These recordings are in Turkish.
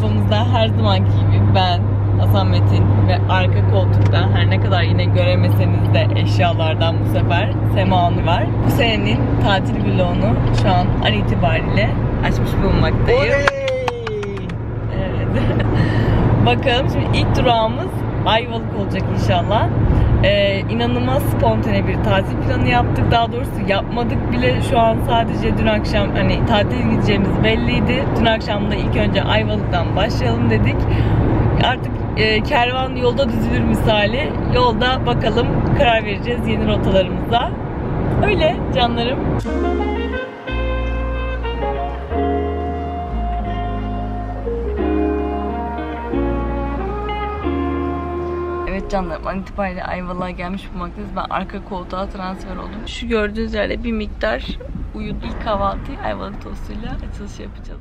Arabamızda her zamanki gibi ben, Hasan Metin ve arka koltukta her ne kadar yine göremeseniz de eşyalardan bu sefer Sema Hanı var. Bu senenin tatil vlogunu şu an an itibariyle açmış bulunmaktayım. Evet. Bakalım şimdi ilk durağımız Ayvalık olacak inşallah. Ee, inanılmaz spontane bir tatil planı yaptık. Daha doğrusu yapmadık bile. Şu an sadece dün akşam hani tatil gideceğimiz belliydi. Dün akşam da ilk önce Ayvalık'tan başlayalım dedik. Artık e, kervan yolda düzülür misali. Yolda bakalım karar vereceğiz yeni rotalarımıza. Öyle canlarım. Evet canlarım an itibariyle Ayvalık'a gelmiş bulunmaktayız. Ben arka koltuğa transfer oldum. Şu gördüğünüz yerde bir miktar uyudu. İlk kahvaltıyı Ayvalık tostuyla açılış yapacağız.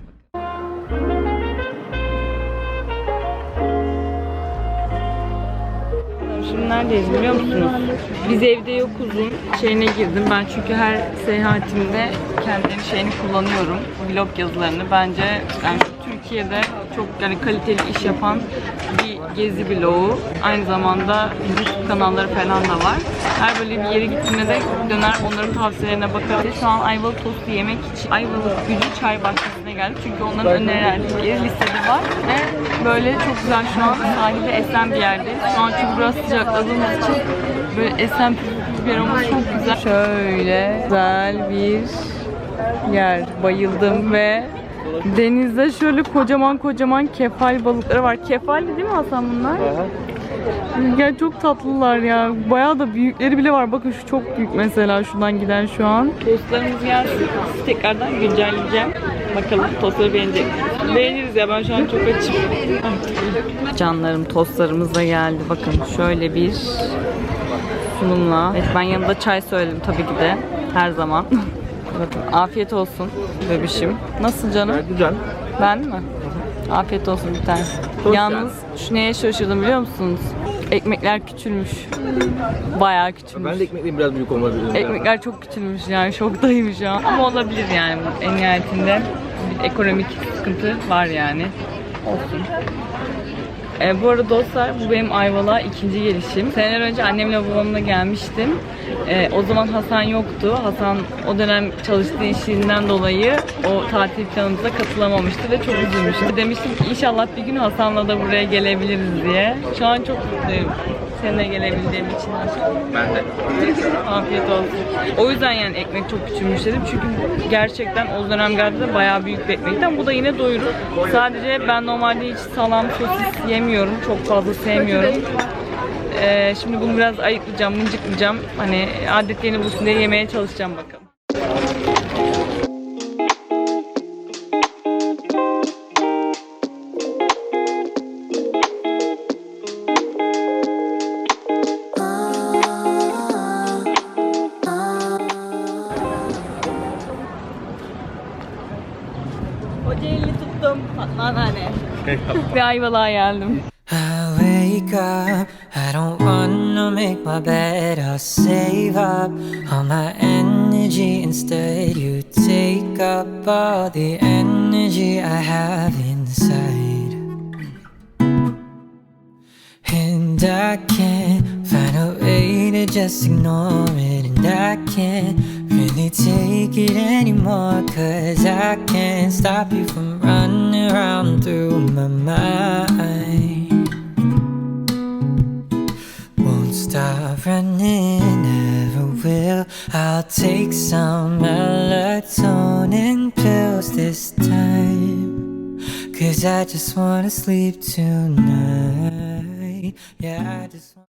Şimdi neredeyiz biliyor musunuz? Biz evde yokuzun şeyine girdim. Ben çünkü her seyahatimde kendileri şeyini kullanıyorum. Vlog yazılarını. Bence yani Türkiye'de çok yani kaliteli iş yapan bir gezi vlogu. Aynı zamanda YouTube kanalları falan da var. Her böyle bir yere gittiğimde de döner onların tavsiyelerine bakarım. Şu an Ayvalık tostu yemek için Ayvalık Gücü Çay Bahçesi'ne geldik. Çünkü onların önerileri listede var. Ve böyle çok güzel şu an sahilde esen bir yerdeyiz. Şu an çünkü biraz sıcakladığımız için böyle esen bir olması çok güzel. Şöyle güzel bir yer. Bayıldım ve denizde şöyle kocaman kocaman kefal balıkları var. Kefal değil mi Hasan bunlar? Ya çok tatlılar ya. Bayağı da büyükleri bile var. Bakın şu çok büyük mesela şuradan giden şu an. Tostlarımız gelsin. Tekrardan güncelleyeceğim. Bakalım tostları beğenecek? Beğeniriz ya ben şu an çok açım. Canlarım tostlarımız da geldi. Bakın şöyle bir sunumla. Evet, ben yanında çay söyledim tabii ki de. Her zaman. Bakın afiyet olsun bebişim. Nasıl canım? Güzel. Ben mi? Afiyet olsun bir tane. Çok Yalnız şu neye şaşırdım biliyor musunuz? Ekmekler küçülmüş. Bayağı küçülmüş. Ben de ekmekliyim biraz büyük olabilir. Ekmekler çok küçülmüş yani şoktayım şu an. Ama olabilir yani en nihayetinde bir ekonomik sıkıntı var yani. Olsun. E, bu arada dostlar bu benim Ayvalık'a ikinci gelişim. Seneler önce annemle babamla gelmiştim. E, o zaman Hasan yoktu. Hasan o dönem çalıştığı işinden dolayı o tatil planımıza katılamamıştı ve çok üzülmüştü. Demiştim ki inşallah bir gün Hasan'la da buraya gelebiliriz diye. Şu an çok mutluyum. Seninle gelebildiğim için. Ben de. Afiyet olsun. O yüzden yani ekmek çok küçülmüş dedim. Çünkü gerçekten o dönem geldiğinde bayağı büyük bir ekmekti ama bu da yine doyurur. Sadece ben normalde hiç salam, sosis yemiyorum. Çok fazla sevmiyorum. Ee, şimdi bunu biraz ayıklayacağım, mıncıklayacağım. Hani adetlerini bulsun diye yemeye çalışacağım bakalım. Hoca elini tuttum. Fatma anne. Ve Ayvalık'a geldim. I wake up, I don't wanna make my bed. I'll save up all my energy instead. You take up all the energy I have inside. And I can't find a way to just ignore it. And I can't really take it anymore. Cause I can't stop you from running around through my mind. Stop running, never will. I'll take some melatonin pills this time. Cause I just wanna sleep tonight. Yeah, I just want.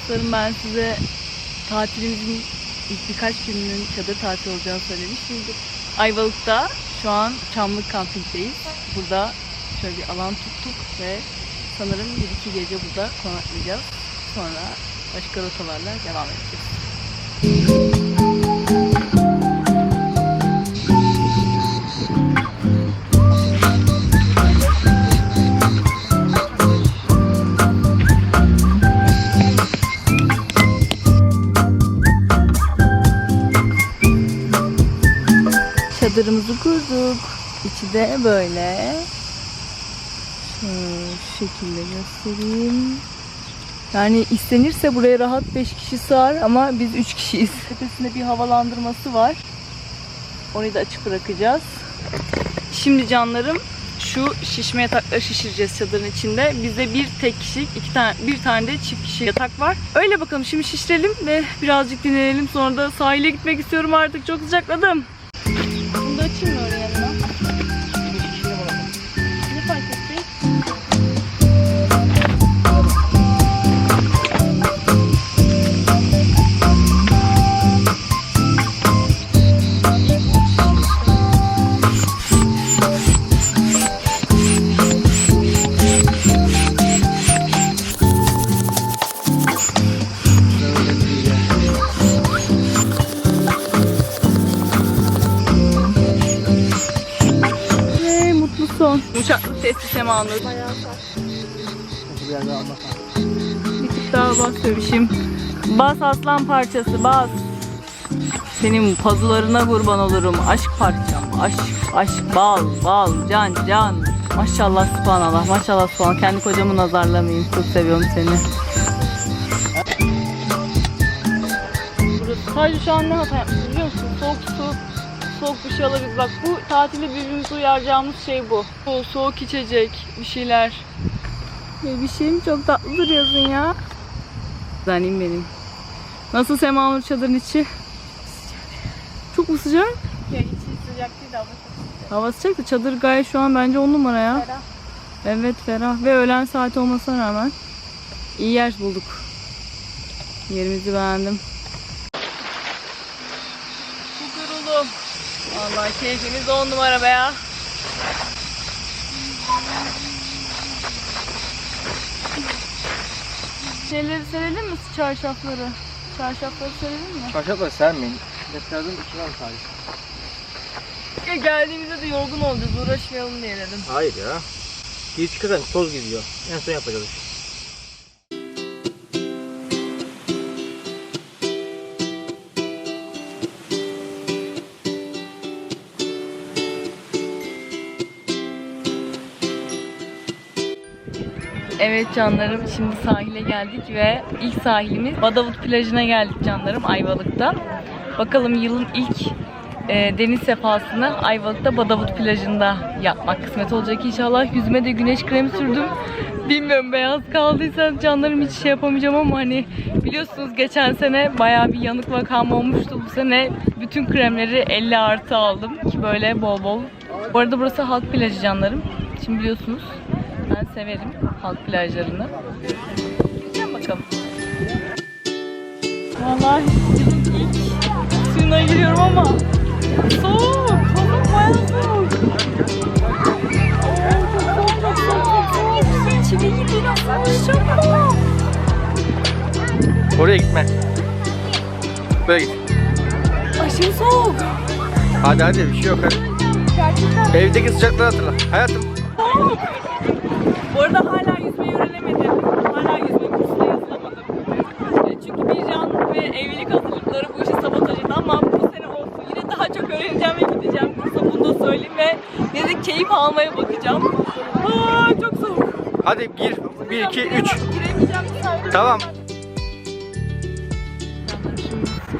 Dostlarım ben size tatilimizin ilk birkaç gününün çadır tatil olacağını söylemiştim. Ayvalık'ta şu an Çamlık Kamping'deyiz. Burada şöyle bir alan tuttuk ve sanırım bir iki gece burada konaklayacağız. Sonra başka rotalarla devam edeceğiz. Bulduk. İçi de böyle. Şöyle şekilde göstereyim. Yani istenirse buraya rahat 5 kişi sığar ama biz 3 kişiyiz. Tepesinde bir havalandırması var. Orayı da açık bırakacağız. Şimdi canlarım şu şişme yatakları şişireceğiz çadırın içinde. Bizde bir tek kişilik, iki tane, bir tane de çift kişi yatak var. Öyle bakalım şimdi şişirelim ve birazcık dinlenelim. Sonra da sahile gitmek istiyorum artık. Çok sıcakladım. Semanur. Bir tık daha bas bebişim. Bas aslan parçası bas. Senin pazularına kurban olurum. Aşk parçam. Aşk, aşk, bal, bal, can, can. Maşallah subhanallah. Maşallah subhanallah. Kendi kocamı nazarlamayayım. Çok seviyorum seni. Burası sadece şu an ne hata yapmışız biliyor musun? Soğuk su, soğuk bir şey alabiliriz. Bak bu tatilde birbirimize uyaracağımız şey bu. Bu soğuk içecek, bir şeyler. Bebişim çok tatlı duruyorsun ya. Zanim benim. Nasıl Semanur çadırın içi? Çok mu sıcak? Ya içi sıcak değil de hava çok Hava sıcak da çadır gayet şu an bence on numara ya. ferah. Evet ferah ve öğlen saati olmasına rağmen iyi yer bulduk. Yerimizi beğendim. Çok yoruldum. Vallahi keyfimiz on numara be ya. Şeyleri serelim mi çarşafları? Çarşafları serelim mi? Çarşafla sermeyin. Defterden iki var sadece. Ya geldiğimizde de yorgun olacağız uğraşmayalım diye dedim. Hayır ya. Bir çıkarsan toz gidiyor. En son yapacağız. Evet canlarım şimdi sahile geldik ve ilk sahilimiz Badavut plajına geldik canlarım Ayvalık'ta. Bakalım yılın ilk e, deniz sefasını Ayvalık'ta Badavut plajında yapmak kısmet olacak inşallah. Yüzüme de güneş kremi sürdüm. Bilmiyorum beyaz kaldıysa canlarım hiç şey yapamayacağım ama hani biliyorsunuz geçen sene bayağı bir yanık vakam olmuştu. Bu sene bütün kremleri 50 artı aldım ki böyle bol bol. Bu arada burası halk plajı canlarım. Şimdi biliyorsunuz ben severim halk plajlarını. Gideceğim bakalım. Vallahi yılın ilk suyuna giriyorum ama soğuk. Havuz bayağı soğuk. Oraya gitme. Böyle git. Aşırı soğuk. Hadi hadi bir şey yok hadi. Gerçekten Evdeki sıcaklığı hatırla. Hayatım. soğuk. Bu arada hala yüzmeyi öğrenemedim. Hala yüzme kursuna yazılamadım. E, Çünkü bir can ve evlilik hazırlıkları bu işi sabotaj etti ama bu sene olsun. Yine daha çok öğreneceğim ve gideceğim kursa bunu da söyleyeyim ve keyif almaya bakacağım. Aa, çok soğuk. Hadi bir, bir, iki, üç. Giremeyeceğim. Tamam.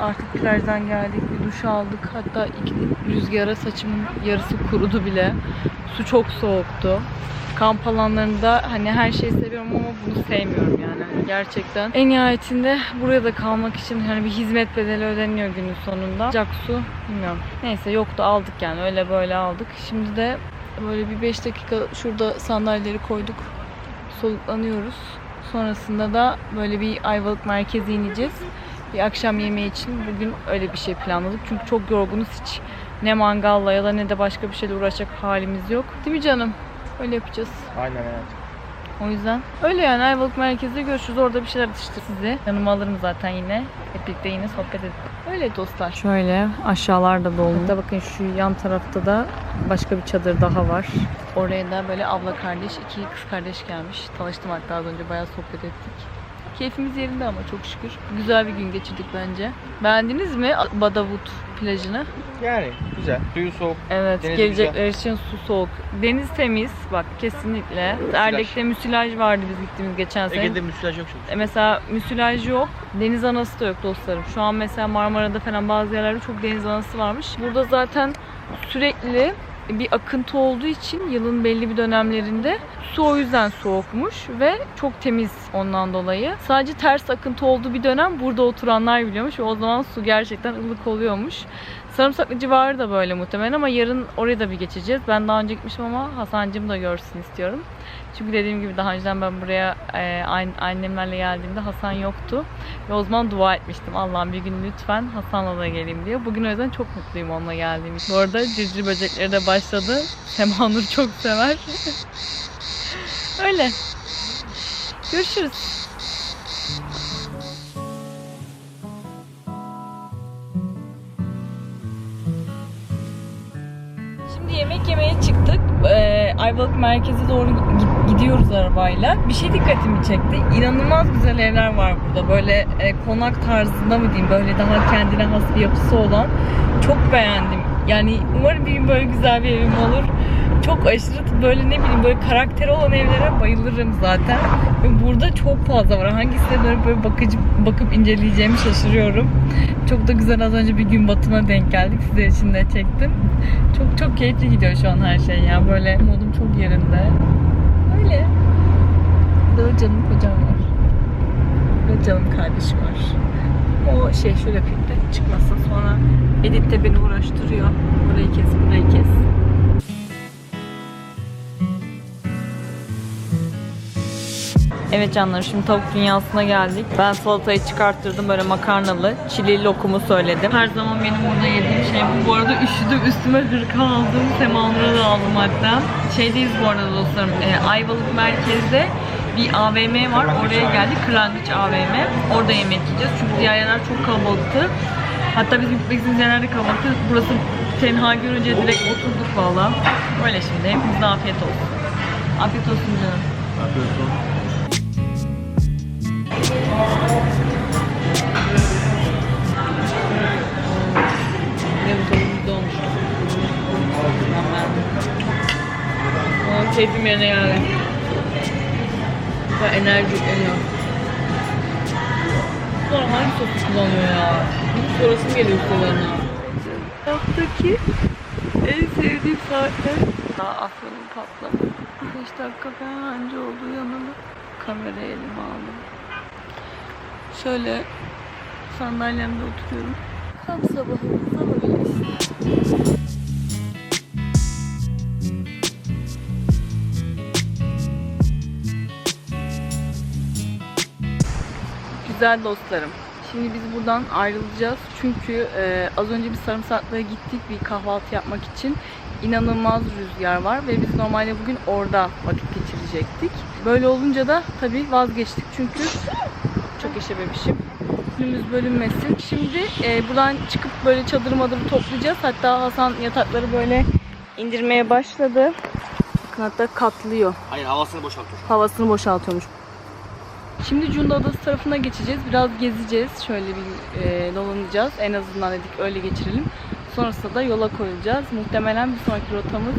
Artık plajdan geldik, bir duş aldık. Hatta iki rüzgara saçımın yarısı kurudu bile. Su çok soğuktu. Kamp alanlarında hani her şeyi seviyorum ama bunu sevmiyorum yani. Hani Gerçekten. En nihayetinde buraya da kalmak için hani bir hizmet bedeli ödeniyor günün sonunda. Sıcak su bilmiyorum. Neyse yoktu aldık yani öyle böyle aldık. Şimdi de böyle bir 5 dakika şurada sandalyeleri koyduk. Soluklanıyoruz. Sonrasında da böyle bir Ayvalık merkeze ineceğiz. Bir akşam yemeği için bugün öyle bir şey planladık. Çünkü çok yorgunuz hiç ne mangalla ya da ne de başka bir şeyle uğraşacak halimiz yok. Değil mi canım? Öyle yapacağız. Aynen hayatım. O yüzden öyle yani Ayvalık merkezde görüşürüz. Orada bir şeyler atıştır sizi. Yanıma alırım zaten yine. Hep birlikte yine sohbet edelim. Öyle dostlar. Şöyle aşağılarda dolu. Hatta bakın şu yan tarafta da başka bir çadır daha var. Oraya da böyle abla kardeş, iki kız kardeş gelmiş. Tanıştım hatta az önce bayağı sohbet ettik. Keyfimiz yerinde ama çok şükür. Güzel bir gün geçirdik bence. Beğendiniz mi Badavut plajını? Yani güzel. Suyu soğuk. Evet, Deniz gelecekler için su soğuk. Deniz temiz, bak kesinlikle. Erdek'te müsilaj vardı biz gittiğimiz geçen sene. Ege'de müsilaj yok şimdi. E, Mesela müsilaj yok, deniz anası da yok dostlarım. Şu an mesela Marmara'da falan bazı yerlerde çok deniz anası varmış. Burada zaten sürekli bir akıntı olduğu için yılın belli bir dönemlerinde su o yüzden soğukmuş ve çok temiz ondan dolayı. Sadece ters akıntı olduğu bir dönem burada oturanlar biliyormuş o zaman su gerçekten ılık oluyormuş. Sarımsaklı civarı da böyle muhtemelen ama yarın oraya da bir geçeceğiz. Ben daha önce gitmiştim ama Hasan'cım da görsün istiyorum. Çünkü dediğim gibi daha önceden ben buraya e, an- annemlerle geldiğimde Hasan yoktu. Ve o zaman dua etmiştim. Allah'ım bir gün lütfen Hasan'la da geleyim diye. Bugün o yüzden çok mutluyum onunla geldiğim için. Bu arada cırcır böcekleri de başladı. Sema Nur çok sever. Öyle. Görüşürüz. Ayvalık merkeze doğru gi- gidiyoruz arabayla. Bir şey dikkatimi çekti. İnanılmaz güzel evler var burada. Böyle e, konak tarzında mı diyeyim, böyle daha kendine has bir yapısı olan. Çok beğendim. Yani umarım bir gün böyle güzel bir evim olur. Çok aşırı böyle ne bileyim böyle karakteri olan evlere bayılırım zaten. Ve burada çok fazla var. Hangisine dönüp böyle bakıcı, bakıp inceleyeceğimi şaşırıyorum. Çok da güzel az önce bir gün batımına denk geldik. Sizler için de çektim. Çok çok keyifli gidiyor şu an her şey ya. Böyle modum çok yerinde. Öyle. Burada da canım kocam var. Ve canım kardeşim var. O şey şöyle yapayım da çıkmasın sonra Edit de beni uğraştırıyor. Burayı kes, burayı kes. Evet canlarım şimdi tavuk dünyasına geldik. Ben salatayı çıkarttırdım böyle makarnalı. Çili lokumu söyledim. Her zaman benim burada yediğim şey bu. Bu arada üşüdüm üstüme hırka aldım. Semanura da aldım hatta. Şeydeyiz bu arada dostlarım. e, Ayvalık merkezde bir AVM var. Oraya geldik. Kırlangıç AVM. Orada yemek yiyeceğiz. Çünkü diğer yerler çok kalabalıktı. Hatta bizim gitmek istediğimiz yerlerde kalabalıktı. Burası tenha görünce direkt oturduk valla. Öyle şimdi. Hepinize afiyet olsun. Afiyet olsun canım. Ne bu keyfim yerine geldi. Ve enerji yükleniyor. Sonra hangi sosu kullanıyor ya? Hiç sorasım geliyor kullanına. Hayattaki en sevdiğim saatler. Daha afyonum patladı. 5 dakika falan önce oldu yanıma. Kamerayı elime aldım. Şöyle sandalyemde oturuyorum. Tam sabahımızda böyleyiz. Güzel dostlarım. Şimdi biz buradan ayrılacağız. Çünkü e, az önce bir sarımsaklığa gittik bir kahvaltı yapmak için. İnanılmaz rüzgar var ve biz normalde bugün orada vakit geçirecektik. Böyle olunca da tabii vazgeçtik çünkü çok işememişim. Günümüz bölünmesin. Şimdi e, buradan çıkıp böyle çadır madırı toplayacağız. Hatta Hasan yatakları böyle indirmeye başladı. Bakın hatta katlıyor. Hayır havasını boşaltıyor. Havasını boşaltıyormuş. Şimdi Cunda Adası tarafına geçeceğiz. Biraz gezeceğiz. Şöyle bir e, dolanacağız. En azından dedik öyle geçirelim. Sonrasında da yola koyulacağız. Muhtemelen bir sonraki rotamız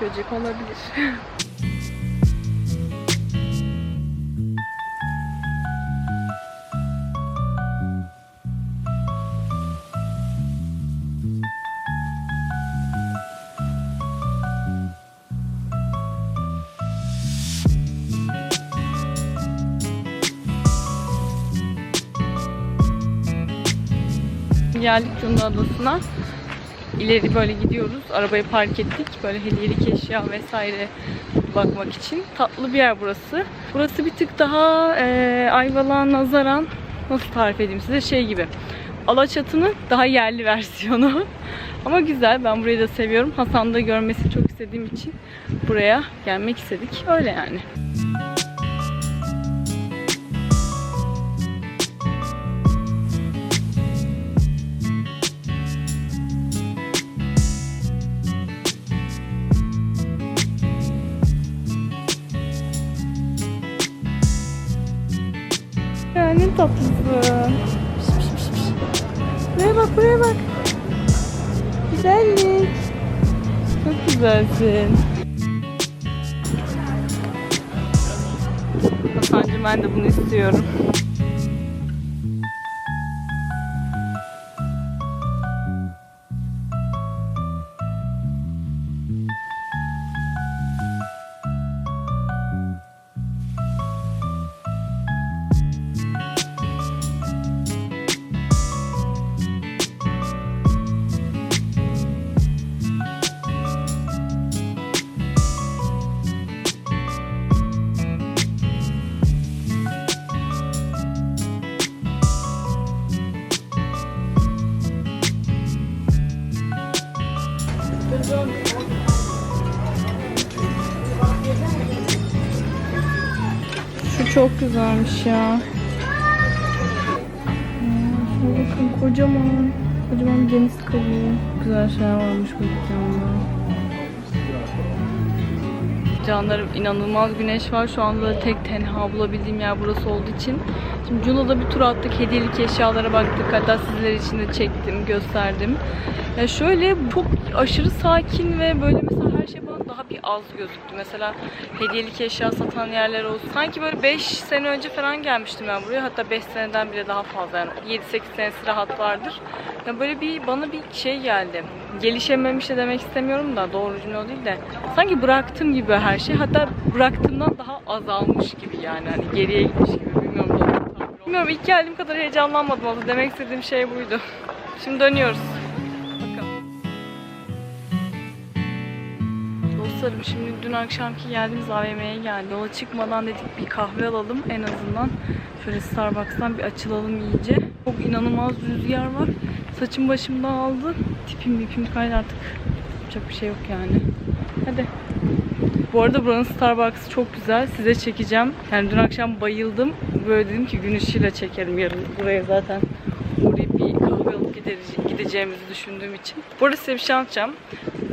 Göcek olabilir. Geldik Cunda Adası'na. İleri böyle gidiyoruz. Arabayı park ettik. Böyle hediyelik eşya vesaire bakmak için. Tatlı bir yer burası. Burası bir tık daha e, Ayvalık'a nazaran nasıl tarif edeyim size şey gibi. Alaçatı'nın daha yerli versiyonu. Ama güzel. Ben burayı da seviyorum. Hasan da görmesini çok istediğim için buraya gelmek istedik. Öyle yani. En tatlısı. Buraya bak buraya bak. Güzellik. Çok güzelsin. Hasan'cığım ben de bunu istiyorum. Çok güzelmiş ya. Şuna bakın kocaman. Kocaman bir deniz kabuğu. Güzel şeyler varmış bu dükkanda. Canlarım inanılmaz güneş var. Şu anda tek tenha bulabildiğim yer burası olduğu için. Şimdi Juno'da bir tur attık. Hediyelik eşyalara baktık. Hatta sizler için de çektim, gösterdim. Ya şöyle çok aşırı sakin ve böyle mesela her şey bana daha bir az gözüktü. Mesela hediyelik eşya satan yerler olsun. Sanki böyle 5 sene önce falan gelmiştim ben buraya. Hatta 5 seneden bile daha fazla yani 7-8 senesi rahat vardır. Ya böyle bir bana bir şey geldi. Gelişememiş de demek istemiyorum da doğru cümle o değil de. Sanki bıraktım gibi her şey. Hatta bıraktığımdan daha azalmış gibi yani. Hani geriye gitmiş gibi. Bilmiyorum doğru bir tabir oldu. Bilmiyorum ilk geldiğim kadar heyecanlanmadım aslında. Demek istediğim şey buydu. Şimdi dönüyoruz. Dostlarım şimdi dün akşamki geldiğimiz AVM'ye geldi. Yola çıkmadan dedik bir kahve alalım en azından. Şöyle Starbucks'tan bir açılalım iyice. Çok inanılmaz rüzgar var. Saçım başım dağıldı. Tipim bipim kaydı artık. Yapacak bir şey yok yani. Hadi. Bu arada buranın Starbucks'ı çok güzel. Size çekeceğim. Yani dün akşam bayıldım. Böyle dedim ki gün ışığıyla çekerim yarın. Buraya zaten uğrayıp bir kahve alıp gideceğimizi düşündüğüm için. Bu arada size bir şey anlatacağım.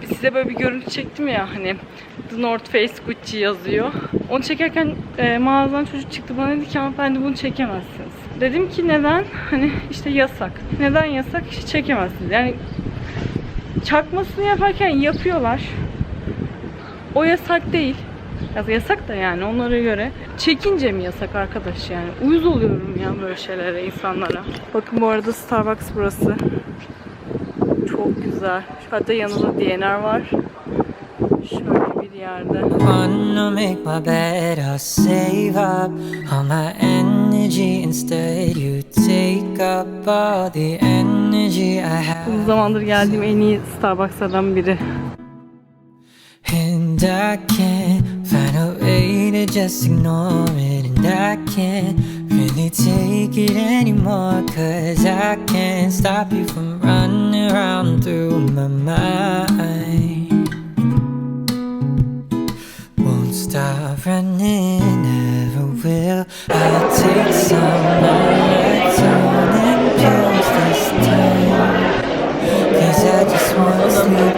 Size böyle bir görüntü çektim ya hani The North Face Gucci yazıyor. Onu çekerken e, mağazadan çocuk çıktı bana dedi ki hanımefendi bunu çekemezsiniz. Dedim ki neden? Hani işte yasak. Neden yasak? İşte çekemezsiniz. Yani çakmasını yaparken yapıyorlar. O yasak değil. Ya yasak da yani onlara göre. Çekince mi yasak arkadaş yani? Uyuz oluyorum ya böyle şeylere insanlara. Bakın bu arada Starbucks burası. Çok güzel. Hatta yanında DNR var. Şöyle bir yerde. Wanna make my bed, I'll save up all my energy. Instead, you take up all the energy I have. Uzun zamandır geldiğim en iyi Starbucks'lardan biri. And I can't find a way to just ignore it. And I can't really take it anymore. Cause I can't stop you from running around through my mind. Won't stop running, never will. I'll take some melatonin pills Cause I just wanna sleep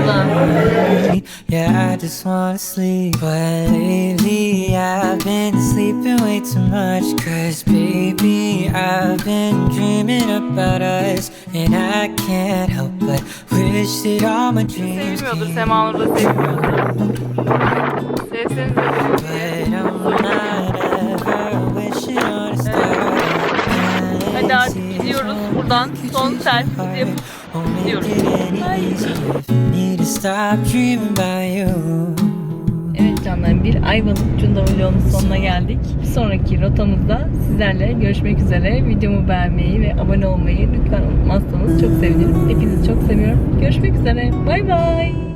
tonight. Yeah, I just wanna sleep. But lately I've been sleeping way too much. Cause baby, I've been dreaming about us. And I can't help but wish that all my dreams Sevmiyordur. came Sema Nur da sevmiyordur. Sevseniz de But I'm not ever wishing on a star. Hadi artık gidiyoruz buradan. Son selfie'mizi yapıp gidiyoruz. Need to stop dreaming about you. Evet canlarım bir Ayvalık Cunda vlogunun sonuna geldik. Bir sonraki rotamızda sizlerle görüşmek üzere. Videomu beğenmeyi ve abone olmayı lütfen unutmazsanız çok sevinirim. Hepinizi çok seviyorum. Görüşmek üzere. Bay bay.